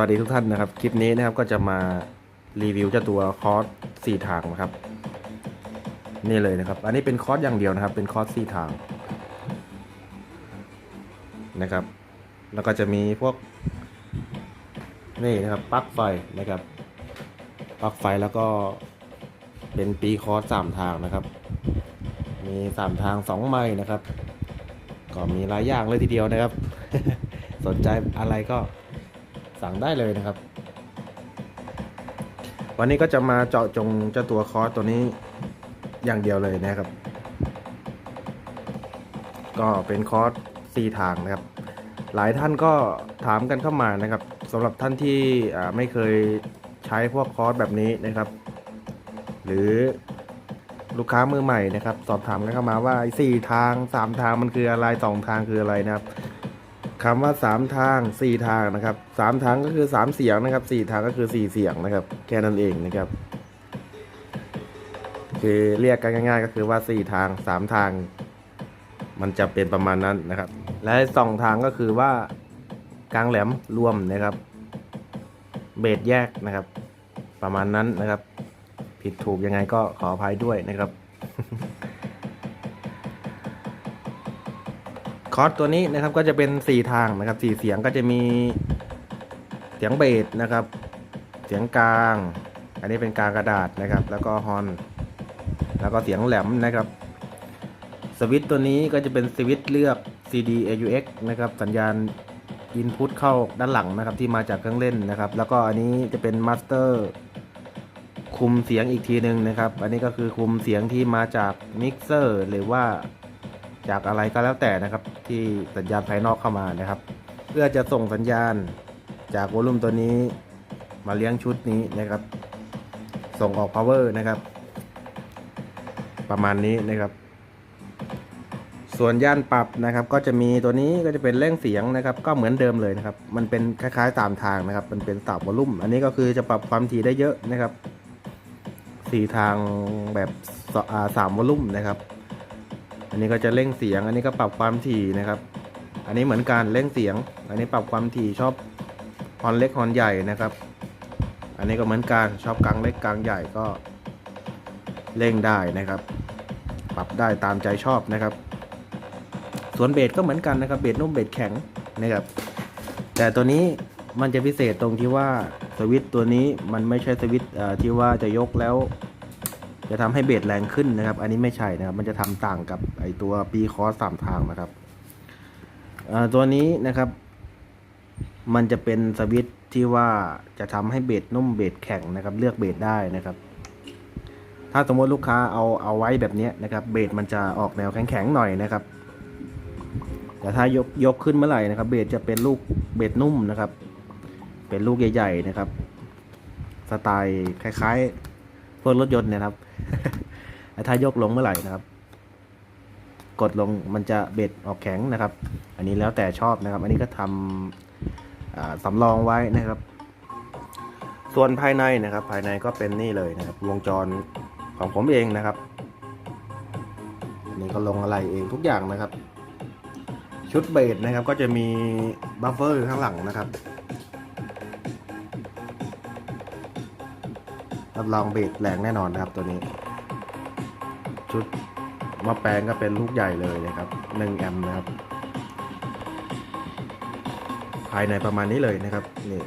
วัสดีทุกท่านนะครับ คลิปนี้นะครับก็จะมารีวิวเจ้าตัวคอร์สสี่ทางนะครับ นี่เลยนะครับ อันนี้เป็นคอร์สอย่างเดียวนะครับ เป็นคอร์สสี่ทางนะครับ แล้วก็จะมีพวกนี่นะครับปลั๊กไฟนะครับปลั๊กไฟแล้วก็เป็นปีคอร์สสามทางนะครับ มีสามทางสองไม้นะครับ ก็มีหลายอย่างเลยทีเดียวนะครับ สนใจอะไรก็ สั่งได้เลยนะครับ วันนี้ก็จะมาเจาะจงเจ้าตัวคอร์สตัวนี้อย่างเดียวเลยนะครับ ก็เป็นคอร์สสี่ทางนะครับ หลายท่านก็ถามกันเข้ามานะครับสำหรับท่านที่ไม่เคยใช้พวกคอร์สแบบนี้นะครับ หรือลูกค้ามือใหม่นะครับ สอบถามกันเข้ามาว่าไอ้สี่ทางสามทางมันคืออะไรสองทางคืออะไรนะครับ คำว่า 3 ทาง 4 ทางนะครับ3ทางก็คือ 3 เสียงนะครับ 4 ทางก็คือ 4 เสียงนะครับ แค่นั้นเองนะครับ คือเรียกกันง่าย ๆ ก็คือว่า 4 ทาง 3 ทาง มันจะเป็นประมาณนั้นนะครับ และสองทางก็คือว่ากลางแหลมรวมนะครับ เบสแยกนะครับ ประมาณนั้นนะครับ ผิดถูกยังไงก็ขออภัยด้วยนะครับ คอร์สตัวนี้นะครับก็จะเป็น 4 ทางนะครับ4เสียงก็จะมีเสียงเบสนะครับ เสียงกลาง อันนี้เป็นกลางกระดาษนะครับ แล้วก็ฮอน แล้วก็เสียงแหลมนะครับ สวิตตัวนี้ก็จะเป็นสวิตเลือก CD AUX นะครับสัญญาณ Input เข้าด้านหลังนะครับที่มาจากเครื่องเล่นนะครับ แล้วก็อันนี้จะเป็นมาสเตอร์คุมเสียงอีกทีหนึ่งนะครับ อันนี้ก็คือคุมเสียงที่มาจากมิกเซอร์หรือว่า จากอะไรก็แล้วแต่นะครับ ที่สัญญาณภายนอกเข้ามานะครับ เพื่อจะส่งสัญญาณจากวอลลุ่มตัวนี้ มาเลี้ยงชุดนี้นะครับ ส่งออก power นะครับ ประมาณนี้นะครับ ส่วนย่านปรับนะครับ ก็จะมีตัวนี้ก็จะเป็นเร่งเสียงนะครับ ก็เหมือนเดิมเลยนะครับ มันเป็นคล้ายๆตามทางนะครับ มันเป็นตับวอลลุ่ม อันนี้ก็คือจะปรับความถี่ได้เยอะนะครับสี่ทางแบบสอ่าสามวอลลุ่มนะครับ อันนี้ก็จะเร่งเสียง อันนี้ก็ปรับความถี่นะครับ อันนี้เหมือนกันเร่งเสียง อันนี้ปรับความถี่ชอบฮอนเล็กฮอนใหญ่นะครับ อันนี้ก็เหมือนกันชอบกลางเล็กกลางใหญ่ก็เร่งได้นะครับ ปรับได้ตามใจชอบนะครับ ส่วนเบสก็เหมือนกันนะครับเบสนุ่มเบสแข็งนะครับ แต่ตัวนี้มันจะพิเศษตรงที่ว่าสวิตตัวนี้มันไม่ใช่สวิตที่ว่าจะยกแล้ว จะทำให้เบสแรงขึ้นนะครับ อันนี้ไม่ใช่นะครับ มันจะทำต่างกับไอตัวปีคอสสามทางนะครับอ่อตัวนี้นะครับ มันจะเป็นสวิตช์ที่ว่าจะทำให้เบสนุ่มเบสแข็งนะครับ เลือกเบสได้นะครับ ถ้าสมมติลูกค้าเอาเอาไว้แบบนี้นะครับ เบสมันจะออกแนวแข็งๆหน่อยนะครับ แต่ถ้ายกยกขึ้นเมื่อไหร่นะครับ เบสจะเป็นลูกเบสนุ่มนะครับ เป็นลูกใหญ่ ๆนะครับ สไตล์คล้ายๆพวกรถยนต์นะครับ ถ้ายกลงเมื่อไหร่นะครับ กดลงมันจะเบ็ดออกแข็งนะครับ อันนี้แล้วแต่ชอบนะครับ อันนี้ก็ทำสำรองไว้นะครับ ส่วนภายในนะครับ ภายในก็เป็นนี่เลยนะครับ วงจรของผมเองนะครับอันนี้ก็ลงอะไรเองทุกอย่างนะครับ ชุดเบสนะครับ ก็จะมีบัฟเฟอร์ข้างหลังนะครับ รับรองเบสแรงแน่นอนนะครับตัวนี้ ชุดมาแปลงก็เป็นลูกใหญ่เลยนะครับ1แอมป์นะครับ ภายในประมาณนี้เลยนะครับนี่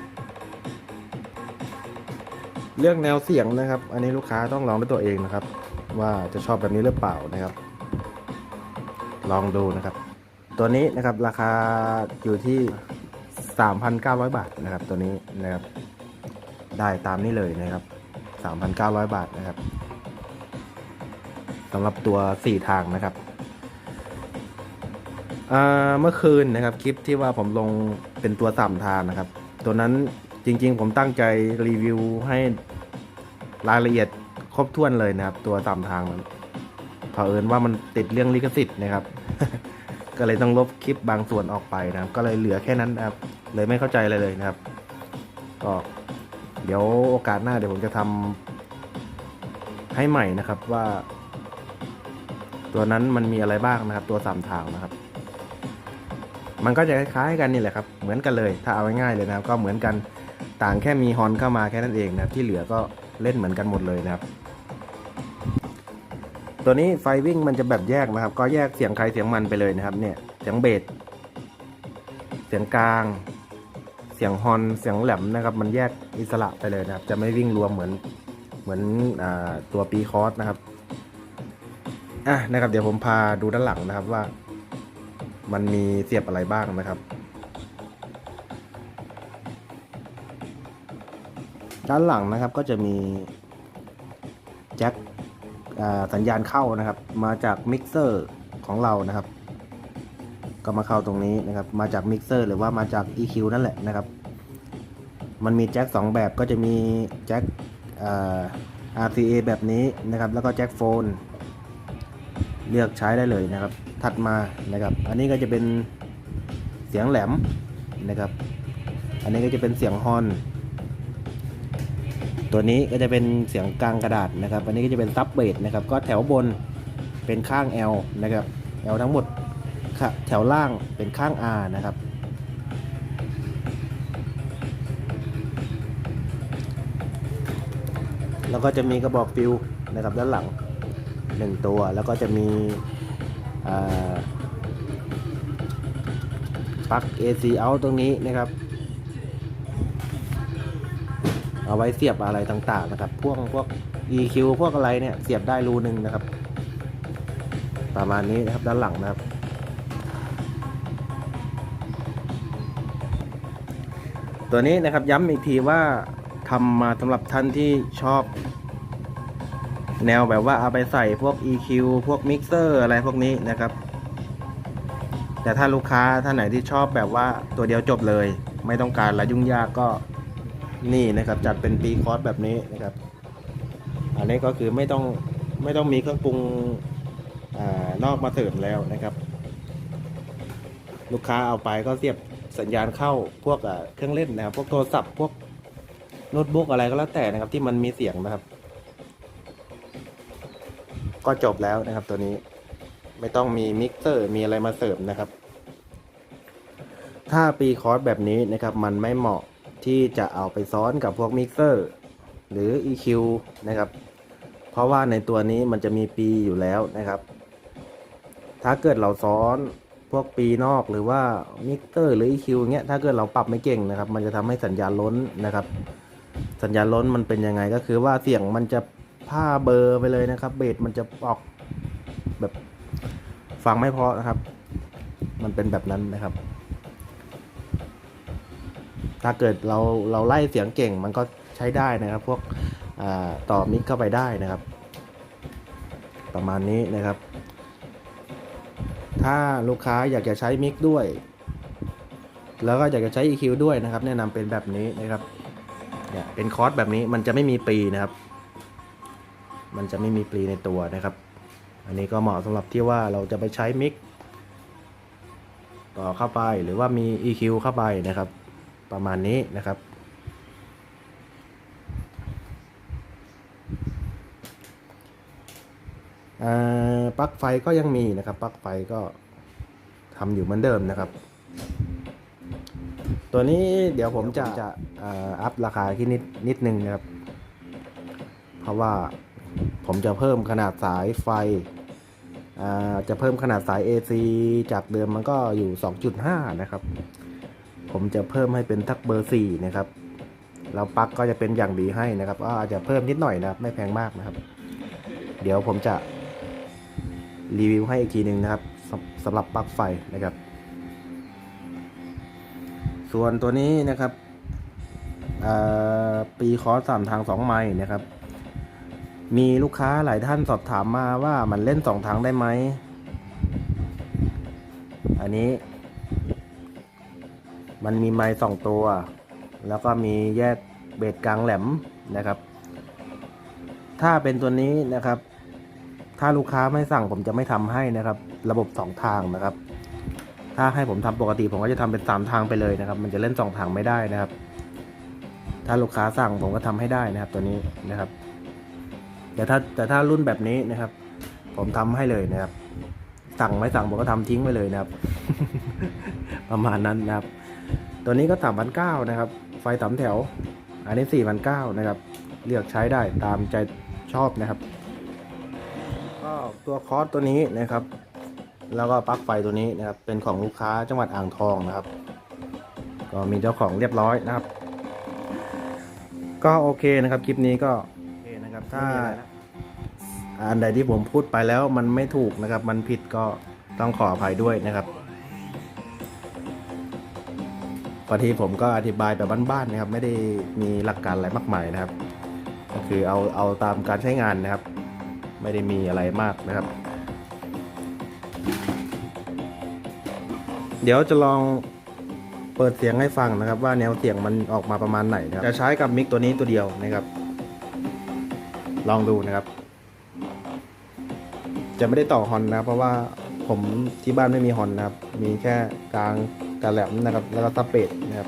เรื่องแนวเสียงนะครับ อันนี้ลูกค้าต้องลองด้วยตัวเองนะครับ ว่าจะชอบแบบนี้หรือเปล่านะครับ ลองดูนะครับ ตัวนี้นะครับราคาอยู่ที่ 3,900 บาทนะครับ ตัวนี้นะครับ ได้ตามนี้เลยนะครับ 3,900 บาทนะครับสำหรับตัว 4 ทางนะครับเมื่อคืนนะครับคลิปที่ว่าผมลงเป็นตัวสามทางนะครับ ตัวนั้นจริง ๆ ผมตั้งใจรีวิวให้รายละเอียดครบถ้วนเลยนะครับ ตัวสามทางนั้นเผอิญว่ามันติดเรื่องลิขสิทธิ์นะครับ ก็เลยต้องลบคลิปบางส่วนออกไปนะครับ ก็เลยเหลือแค่นั้นนะครับ เลยไม่เข้าใจอะไรเลยนะครับ ก็ เดี๋ยวโอกาสหน้าเดี๋ยวผมจะทำให้ใหม่นะครับว่า ตัวนั้นมันมีอะไรบ้างนะครับ ตัวสามทางนะครับ มันก็จะคล้ายๆกันนี่แหละครับ เหมือนกันเลย ถ้าเอาง่ายๆเลยนะครับ ก็เหมือนกันต่างแค่มีฮอนเข้ามาแค่นั้นเองนะครับที่เหลือก็เล่นเหมือนกันหมดเลยนะครับ ตัวนี้ไฟวิ่งมันจะแบบแยกนะครับ ก็แยกเสียงใครเสียงมันไปเลยนะครับ เนี่ยเสียงเบสเสียงกลาง สียงฮอนเสียงแหลมนะครับ มันแยกอิสระไปเลยนะครับ จะไม่วิ่งรวมเหมือนเหมือนอตัวปีคอสนะครับอะนะครับ เดี๋ยวผมพาดูด้านหลังนะครับว่า มันมีเสียบอะไรบ้างนะครับ ด้านหลังนะครับก็จะมีแจ็คสัญญาณเข้านะครับ มาจากมิกเซอร์ของเรานะครับ ก็มาเข้าตรงนี้นะครับ มาจากมิกเซอร์หรือว่ามาจาก EQ นั่นแหละนะครับ มันมีแจ็ค2 แบบก็จะมีแจ็ค RCA แบบนี้นะครับ แล้วก็แจ็คโฟน เลือกใช้ได้เลยนะครับ ถัดมานะครับ อันนี้ก็จะเป็นเสียงแหลมนะครับ อันนี้ก็จะเป็นเสียงฮอน ตัวนี้ก็จะเป็นเสียงกลางกระดาษนะครับ อันนี้ก็จะเป็นซับเบสนะครับ ก็แถวบนเป็นข้าง L นะครับ L ทั้งหมด แถวล่างเป็นข้าง R นะครับ แล้วก็จะมีกระบอกฟิวนะครับด้านหลังหนึ่งตัว แล้วก็จะมีปลั๊ก AC out ตรงนี้นะครับ เอาไว้เสียบอะไรต่างๆนะครับ พวกพวก EQ พวกอะไรเนี่ย เสียบได้รูหนึ่งนะครับ ประมาณนี้นะครับด้านหลังนะครับ ตัวนี้นะครับย้ำอีกทีว่าทำมาสำหรับท่านที่ชอบ แนวแบบว่าเอาไปใส่พวก EQ พวกมิกเซอร์อะไรพวกนี้นะครับ แต่ถ้าลูกค้าท่านไหนที่ชอบแบบว่าตัวเดียวจบเลย ไม่ต้องการอะไรยุ่งยากก็นี่นะครับ จัดเป็นปีคอร์สแบบนี้นะครับ อันนี้ก็คือไม่ต้องไม่ต้องมีเครื่องปรุงอานอกมาเสริมแล้วนะครับ ลูกค้าเอาไปก็เสียบ สัญญาณเข้าพวกเครื่องเล่นนะครับ พวกโทรศัพท์พวกโน้ตบุ๊กอะไรก็แล้วแต่นะครับ ที่มันมีเสียงนะครับ ก็จบแล้วนะครับ ตัวนี้ไม่ต้องมีมิกเซอร์มีอะไรมาเสริมนะครับ ถ้าปีคอร์สแบบนี้นะครับ มันไม่เหมาะที่จะเอาไปซ้อนกับพวกมิกเซอร์หรือ EQ นะครับ เพราะว่าในตัวนี้มันจะมีปีอยู่แล้วนะครับ ถ้าเกิดเราซ้อน พวกปีนอกหรือว่ามิกเซอร์หรือ EQ เงี้ยถ้าเกิดเราปรับไม่เก่งนะครับ มันจะทำให้สัญญาณล้นนะครับ สัญญาณล้นมันเป็นยังไงก็คือว่าเสียงมันจะผ้าเบอร์ไปเลยนะครับเบสมันจะออกแบบฟังไม่เพราะนะครับ มันเป็นแบบนั้นนะครับ ถ้าเกิดเราเราไล่เสียงเก่งมันก็ใช้ได้นะครับ พวกต่อมิกเข้าไปได้นะครับ ประมาณนี้นะครับ ถ้าลูกค้าอยากจะใช้มิกด้วย แล้วก็อยากจะใช้ EQ ด้วยนะครับ แนะนำเป็นแบบนี้นะครับเนี่ยเป็นคอร์สแบบนี้มันจะไม่มีปีนะครับ มันจะไม่มีปีในตัวนะครับ อันนี้ก็เหมาะสำหรับที่ว่าเราจะไปใช้มิกต่อเข้าไปหรือว่ามี EQ เข้าไปนะครับ ประมาณนี้นะครับอ่า ปลั๊กไฟก็ยังมีนะครับปลั๊กไฟก็ทำอยู่เหมือนเดิมนะครับ ตัวนี้เดี๋ยวผมจะจะอัพราคาที่นิดนิดนึงนะครับ เพราะว่าผมจะเพิ่มขนาดสายไฟจะเพิ่มขนาดสาย AC จากเดิมมันก็อยู่ 2.5 นะครับ ผมจะเพิ่มให้เป็นทักเบอร์ 4 นะครับแล้วปลั๊กก็จะเป็นอย่างดีให้นะครับ ก็อาจจะเพิ่มนิดหน่อยนะครับ ไม่แพงมากนะครับ เดี๋ยวผมจะ รีวิวให้อีกทีหนึ่งนะครับสำสำหรับปลั๊กไฟนะครับ ส่วนตัวนี้นะครับปีคอร์สสามทางสองไม้นะครับ มีลูกค้าหลายท่านสอบถามมาว่ามันเล่นสองทางได้ไหม อันนี้ มันมีไม้สองตัว แล้วก็มีแยกเบสกลางแหลมนะครับ ถ้าเป็นตัวนี้นะครับ ถ้าลูกค้าไม่สั่งผมจะไม่ทำให้นะครับ ระบบสองทางนะครับ ถ้าให้ผมทำปกติผมก็จะทำเป็นสามทางไปเลยนะครับ มันจะเล่นสองทางไม่ได้นะครับ ถ้าลูกค้าสั่งผมก็ทำให้ได้นะครับ ตัวนี้นะครับ แต่ถ้าแต่ถ้ารุ่นแบบนี้นะครับ ผมทำให้เลยนะครับ สั่งไม่สั่งผมก็ทำทิ้งไปเลยนะครับ ประมาณนั้นนะครับ ตัวนี้ก็สามพันเก้านะครับ ไฟสามแถว อันนี้สี่พันเก้านะครับ เลือกใช้ได้ตามใจชอบนะครับ ก็ตัวคอร์สตัวนี้นะครับ แล้วก็ปลั๊กไฟตัวนี้นะครับ เป็นของลูกค้าจังหวัดอ่างทองนะครับ ก็มีเจ้าของเรียบร้อยนะครับ ก็โอเคนะครับ คลิปนี้ก็โอเคนะครับ ถ้าอันใดที่ผมพูดไปแล้วมันไม่ถูกนะครับ มันผิดก็ต้องขออภัยด้วยนะครับพอทีผมก็อธิบายแบบบ้านๆนะครับ ไม่ได้มีหลักการอะไรมากมายนะครับ ก็คือเอาเอาตามการใช้งานนะครับ ไม่ได้มีอะไรมากนะครับ เดี๋ยวจะลองเปิดเสียงให้ฟังนะครับ ว่าแนวเสียงมันออกมาประมาณไหนนะครับจะใช้กับมิกตัวนี้ตัวเดียวนะครับ ลองดูนะครับ จะไม่ได้ต่อฮอนนะเพราะว่าผมที่บ้านไม่มีฮอนนะครับ มีแค่กลางกระแหลมนะครับ แล้วก็ซับเบสนะครับ